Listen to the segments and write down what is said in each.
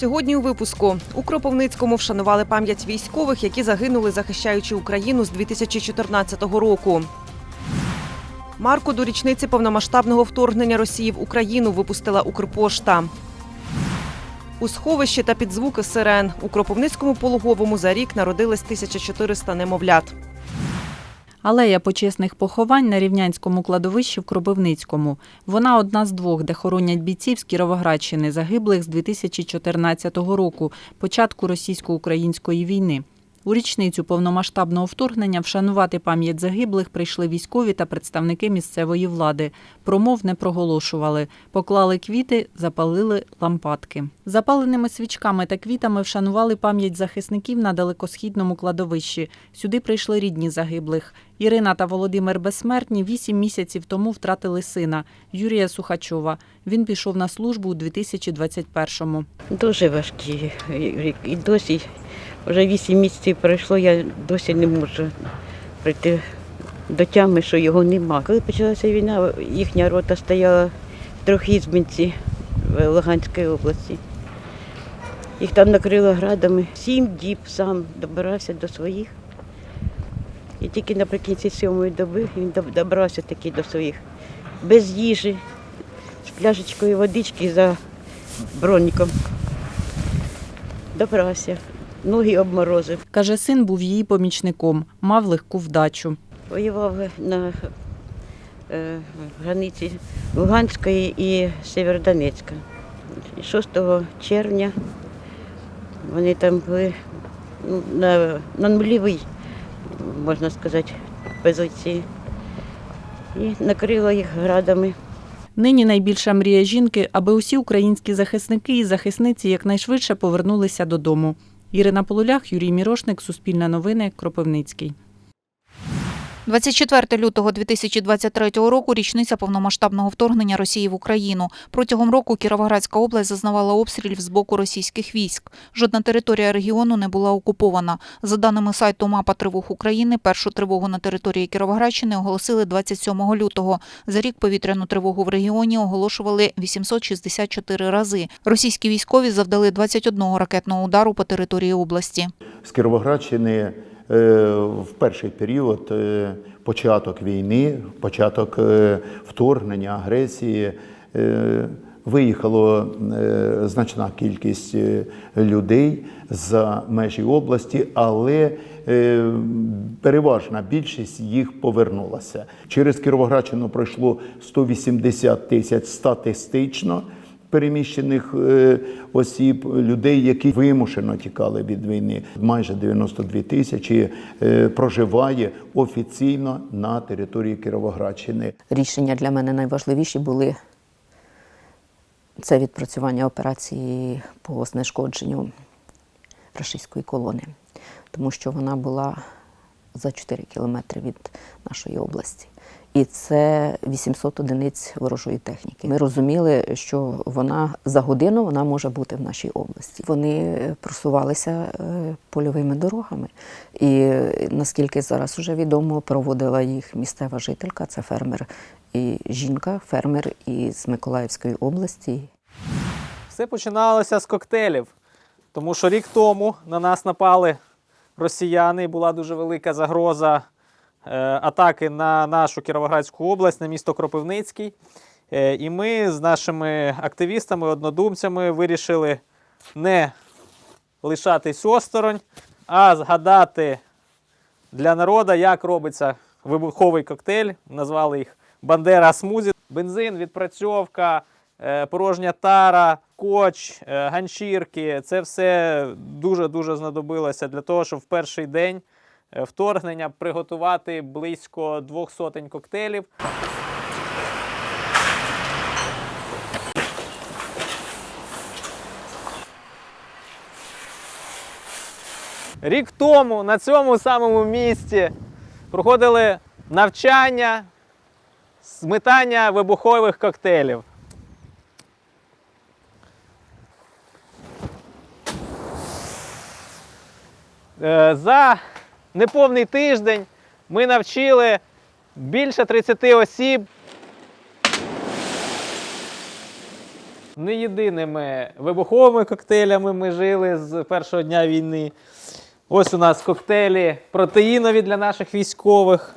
Сьогодні у випуску у Кропивницькому вшанували пам'ять військових, які загинули, захищаючи Україну з 2014 року. Марку до річниці повномасштабного вторгнення Росії в Україну випустила Укрпошта. У сховищі та під звуки сирен у Кропивницькому пологовому за рік народились 1400 немовлят. Алея почесних поховань на рівнянському кладовищі в Кропивницькому. Вона одна з двох, де хоронять бійців з Кіровоградщини, загиблих з 2014 року, початку російсько-української війни. У річницю повномасштабного вторгнення вшанувати пам'ять загиблих прийшли військові та представники місцевої влади. Промов не проголошували. Поклали квіти, запалили лампадки. Запаленими свічками та квітами вшанували пам'ять захисників на далекосхідному кладовищі. Сюди прийшли рідні загиблих. Ірина та Володимир Безсмертні вісім місяців тому втратили сина Юрія Сухачова. Він пішов на службу у 2021-му. Дуже важкий рік. І досі вже вісім місяців пройшло, я досі не можу прийти до тями, що його нема. Коли почалася війна, їхня рота стояла в Трьохізбинці в Луганській області. Їх там накрило градами. Сім діб сам добирався до своїх. І тільки наприкінці сьомої доби він добрався таки до своїх. Без їжі, з пляшечкою водички за броніком. Добрався. Ноги обморозив. Каже, син був її помічником, мав легку вдачу. Воював на е, границі Луганської і Сєвєродонецька. 6 червня вони там були ну, на, на нульовій, можна сказати, позиції. І накрила їх градами. Нині найбільша мрія жінки, аби усі українські захисники і захисниці якнайшвидше повернулися додому. Ірина Полулях, Юрій Мірошник, Суспільне новини, Кропивницький. 24 лютого 2023 року річниця повномасштабного вторгнення Росії в Україну. Протягом року Кіровоградська область зазнавала обстрілів з боку російських військ. Жодна територія регіону не була окупована. За даними сайту Мапа тривог України, першу тривогу на території Кіровоградщини оголосили 27 лютого. За рік повітряну тривогу в регіоні оголошували 864 рази. Російські військові завдали 21 ракетного удару по території області. з Кіровоградщини в перший період, е, початок війни, початок е, вторгнення, агресії, е, виїхало е, значна кількість е, людей за межі області, але е, переважна більшість їх повернулася. Через Кіровоградщину пройшло 180 тисяч статистично переміщених е, осіб, людей, які вимушено тікали від війни. Майже 92 тисячі е, проживає офіційно на території Кіровоградщини. рішення для мене найважливіші були це відпрацювання операції по знешкодженню рашистської колони, тому що вона була за 4 кілометри від нашої області. І це 800 одиниць ворожої техніки. Ми розуміли, що вона за годину вона може бути в нашій області. Вони просувалися е, польовими дорогами. І е, наскільки зараз вже відомо, проводила їх місцева жителька, це фермер і жінка, фермер із Миколаївської області. Все починалося з коктейлів, тому що рік тому на нас напали росіяни, і була дуже велика загроза е, атаки на нашу Кіровоградську область, на місто Кропивницький. Е, і ми з нашими активістами, однодумцями вирішили не лишатись осторонь, а згадати для народу, як робиться вибуховий коктейль. Назвали їх Бандера Смузі. Бензин, відпрацьовка, е, порожня тара, коч, е, ганчірки. Це все дуже-дуже знадобилося для того, щоб в перший день е, вторгнення приготувати близько двох сотень коктейлів. Рік тому на цьому самому місці проходили навчання з метання вибухових коктейлів. Е, За неповний тиждень ми навчили більше 30 осіб Не єдиними вибуховими коктейлями ми жили з першого дня війни. Ось у нас коктейлі протеїнові для наших військових.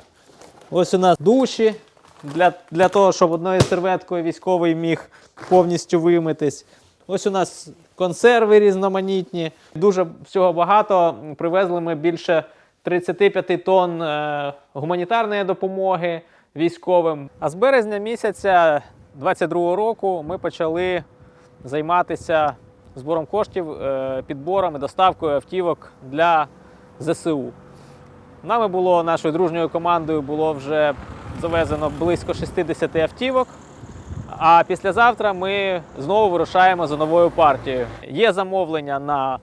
Ось у нас душі для, для того, щоб одною серветкою військовий міг повністю вимитись. Ось у нас консерви різноманітні. Дуже всього багато. Привезли ми більше 35 тонн е, гуманітарної допомоги військовим. А з березня місяця 22 року ми почали займатися збором коштів, е, підбором і доставкою автівок для ЗСУ. Нами було нашою дружньою командою було вже завезено близько 60 автівок. А післязавтра ми знову вирушаємо за новою партією. Є замовлення на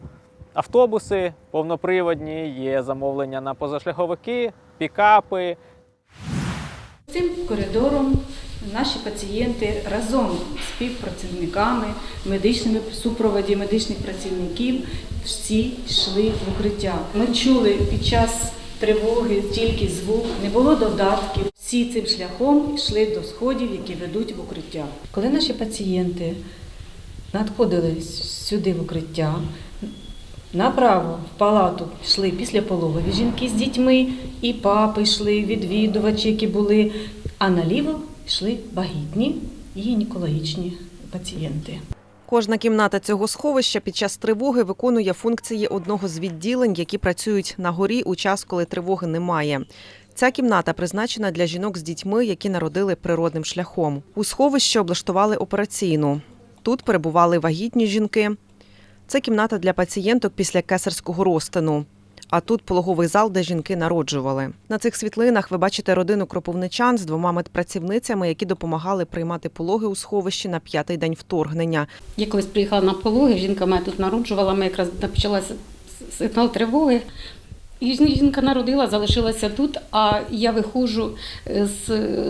автобуси повноприводні, є замовлення на позашляховики, пікапи, Цим коридором наші пацієнти разом з співпрацівниками, медичними супроводі медичних працівників всі йшли в укриття. Ми чули під час тривоги тільки звук, не було додатків. Всі цим шляхом йшли до сходів, які ведуть в укриття. Коли наші пацієнти надходили сюди в укриття, Направо в палату йшли післяпологові жінки з дітьми, і папи йшли, відвідувачі, які були, а наліво йшли вагітні і гінекологічні пацієнти. Кожна кімната цього сховища під час тривоги виконує функції одного з відділень, які працюють на горі у час, коли тривоги немає. Ця кімната призначена для жінок з дітьми, які народили природним шляхом. У сховищі облаштували операційну. Тут перебували вагітні жінки. Це кімната для пацієнток після кесарського розтину. А тут пологовий зал, де жінки народжували. На цих світлинах ви бачите родину кропивничан з двома медпрацівницями, які допомагали приймати пологи у сховищі на п'ятий день вторгнення. Я колись приїхала на пологи, жінка мене тут народжувала, ми якраз почалася сигнал тривоги. Жінка народила, залишилася тут, а я виходжу е, з,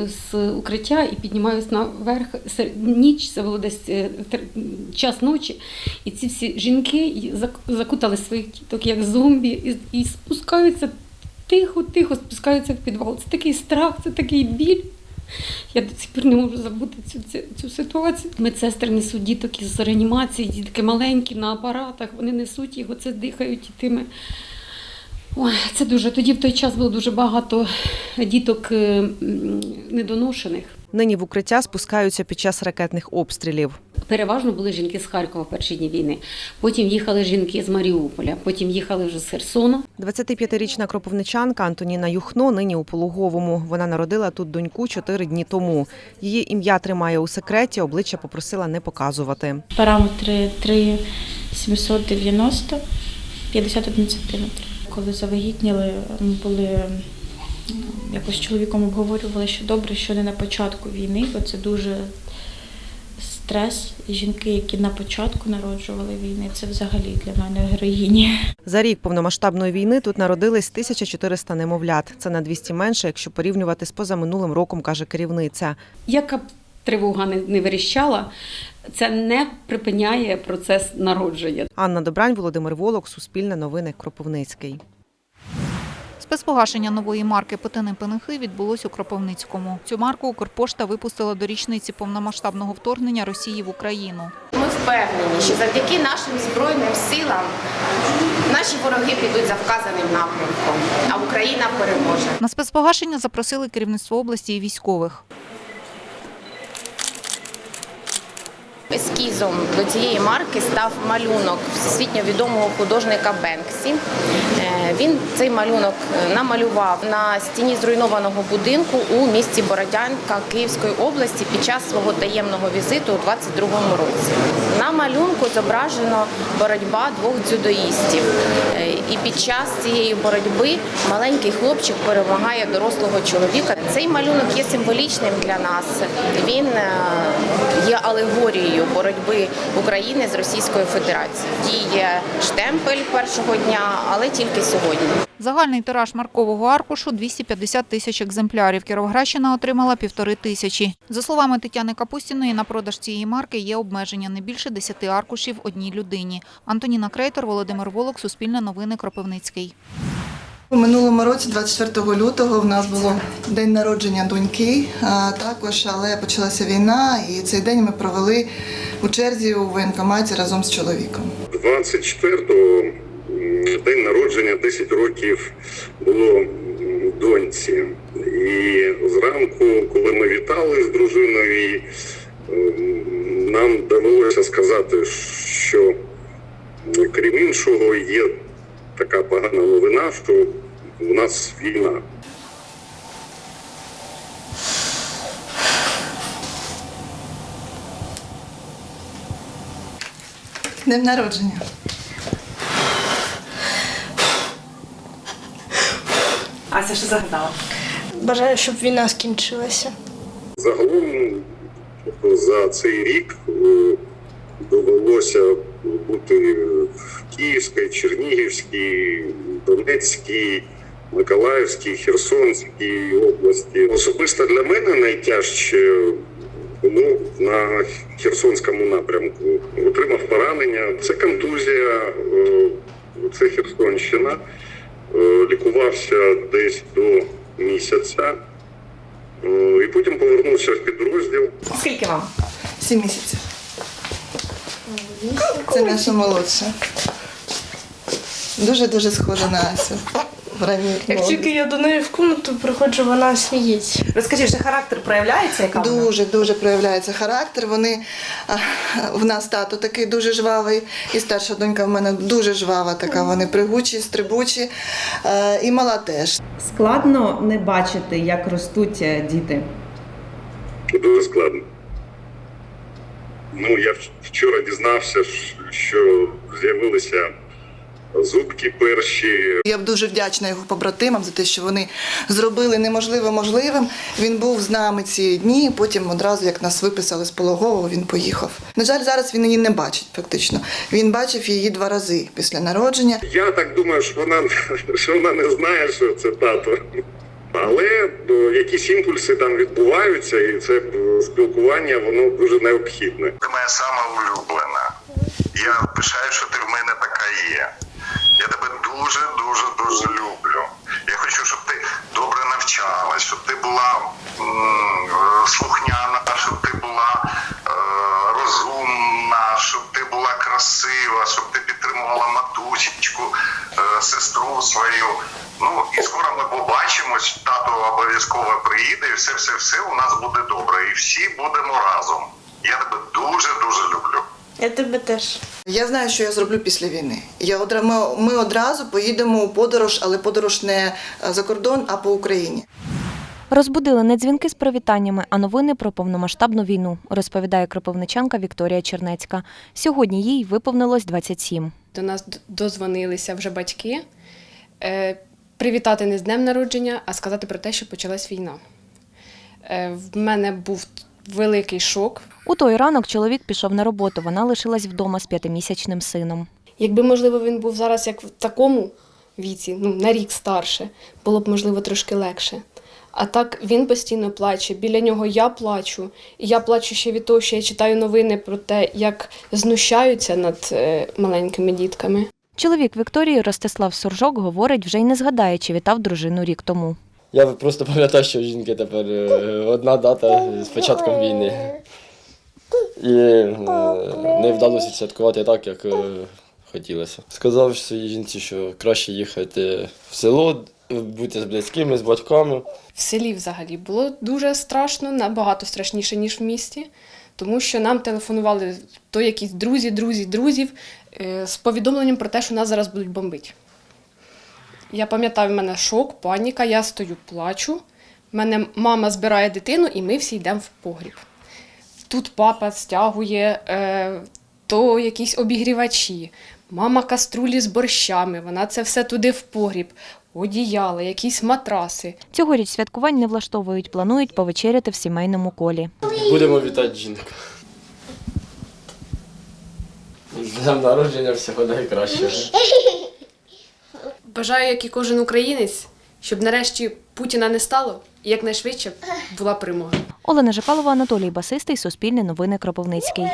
з укриття і піднімаюся наверх. Ніч, це було десь е, час ночі. І ці всі жінки зак- закутали своїх діток як зомбі і, і спускаються тихо-тихо, спускаються в підвал. Це такий страх, це такий біль. Я до сих пір не можу забути цю, цю, цю ситуацію. Медсестри несуть діток із реанімації, дітки маленькі на апаратах, вони несуть їх, оце дихають і тими. Ой, це дуже. Тоді в той час було дуже багато діток е, недоношених. Нині в укриття спускаються під час ракетних обстрілів. Переважно були жінки з Харкова в перші дні війни. Потім їхали жінки з Маріуполя, потім їхали вже з Херсона. 25-річна кропивничанка Антоніна Юхно нині у пологовому. Вона народила тут доньку чотири дні тому. Її ім'я тримає у секреті, обличчя попросила не показувати. Параметри 3 790, 51 см. Коли завагітніли, ми були якось з чоловіком обговорювали, що добре, що не на початку війни, бо це дуже стрес. І жінки, які на початку народжували війни, це взагалі для мене героїні. За рік повномасштабної війни тут народились 1400 немовлят. Це на 200 менше, якщо порівнювати з позаминулим роком, каже керівниця. Яка тривога не, не верещала, це не припиняє процес народження. Анна Добрань, Володимир Волок, Суспільне новини, Кропивницький. Спецпогашення нової марки Петини Пенихи відбулось у Кропивницькому. Цю марку Укрпошта випустила до річниці повномасштабного вторгнення Росії в Україну. Ми впевнені, що завдяки нашим збройним силам наші вороги підуть за вказаним напрямком, а Україна переможе. На спецпогашення запросили керівництво області і військових. Ескізом до цієї марки став малюнок всесвітньо відомого художника Бенксі. Е, Він цей малюнок е, намалював на стіні зруйнованого будинку у місті Бородянка Київської області під час свого таємного візиту у 22-му році. На малюнку зображено боротьба двох дзюдоїстів. Е, І під час цієї боротьби маленький хлопчик перемагає дорослого чоловіка. Цей малюнок є символічним для нас. Він є алегорією боротьби України з Російською Федерацією. Діє штемпель першого дня, але тільки сьогодні. Загальний тираж маркового аркушу – 250 тисяч екземплярів. Кіровоградщина отримала півтори тисячі. За словами Тетяни Капустіної, на продаж цієї марки є обмеження не більше 10 аркушів одній людині. Антоніна Крейтор, Володимир Волок, Суспільне новини, Кропивницький. У минулому році, 24 лютого, в нас було день народження доньки також, але почалася війна, і цей день ми провели у черзі у воєнкоматі разом з чоловіком. 24-го день народження 10 років було доньці. І зранку, коли ми вітали з дружиною, нам довелося сказати, що крім іншого є така погана новина, що у нас війна. Днем народження. Ася, що загадала? Бажаю, щоб війна скінчилася. Загалом за цей рік е, довелося бути в Київській, Чернігівській, Донецькій, Миколаївській, Херсонській області. Особисто для мене найтяжче було на Херсонському напрямку. Отримав поранення. Це контузія, е, це Херсонщина. Е, Лікувався десь до місяця. Е, І потім повернувся в підрозділ. Скільки вам? Сім місяців. Це наша молодша. Дуже-дуже схожа на Асю. Як тільки я до неї в комнату приходжу, вона сміється. Розкажи, вже характер проявляється, яка вона? Дуже дуже проявляється характер. Вони а, в нас тато такий дуже жвавий, і старша донька в мене дуже жвава, така. Вони пригучі, стрибучі, і мала теж. Складно не бачити, як ростуть е, діти. Дуже складно. Ну, я вчора дізнався, що з'явилися зубки перші. Я дуже вдячна його побратимам за те, що вони зробили неможливе можливим. Він був з нами ці дні. Потім одразу, як нас виписали з пологового, він поїхав. На жаль, зараз він її не бачить. Фактично, він бачив її два рази після народження. Я так думаю, що вона, що вона не знає, що це тато. Але е, якісь імпульси там відбуваються, і це е, спілкування воно дуже необхідне. Ти моя сама улюблена. Я пишаю, що ти в мене така є. Я тебе дуже, дуже, дуже люблю. Я хочу, щоб ти добре навчалась, щоб ти була е, слухняна, щоб ти була е, розумна, щоб ти була красива, щоб ти підтримувала матусечку, е, сестру свою. Ну і скоро ми побачимось. Тато обов'язково приїде, і все, все, все у нас буде добре. І всі будемо разом. Я тебе дуже, дуже люблю. Я тебе теж. Я знаю, що я зроблю після війни. Я одра- ми, ми одразу поїдемо у подорож, але подорож не е, за кордон, а по Україні. Розбудили не дзвінки з привітаннями, а новини про повномасштабну війну, розповідає кропивничанка Вікторія Чернецька. Сьогодні їй виповнилось 27. До нас дозвонилися вже батьки. Привітати не з днем народження, а сказати про те, що почалась війна. Е, в мене був великий шок. У той ранок чоловік пішов на роботу. Вона лишилась вдома з п'ятимісячним сином. Якби, можливо, він був зараз як в такому віці, ну, на рік старше, було б, можливо, трошки легше. А так він постійно плаче. Біля нього я плачу. І я плачу ще від того, що я читаю новини про те, як знущаються над е, маленькими дітками. Чоловік Вікторії Ростислав Суржок говорить, вже й не згадає, чи вітав дружину рік тому. Я просто пам'ятаю, що у жінки тепер е, одна дата з початком війни. І е, не вдалося святкувати так, як е, хотілося. Сказав своїй жінці, що краще їхати в село, бути з близькими, з батьками. В селі взагалі було дуже страшно, набагато страшніше, ніж в місті, тому що нам телефонували то якісь друзі, друзі, друзів е, з повідомленням про те, що нас зараз будуть бомбити. Я пам'ятаю, в мене шок, паніка, я стою, плачу. В мене мама збирає дитину, і ми всі йдемо в погріб. Тут папа стягує е, то якісь обігрівачі, мама каструлі з борщами, вона це все туди в погріб, одіяла, якісь матраси. Цьогоріч святкувань не влаштовують, планують повечеряти в сімейному колі. Будемо вітати жінку. З днем народження всього найкращого. Бажаю, як і кожен українець, щоб нарешті Путіна не стало і якнайшвидше була перемога. Олена Жепалова, Анатолій Басистий, Суспільне новини Кропивницький.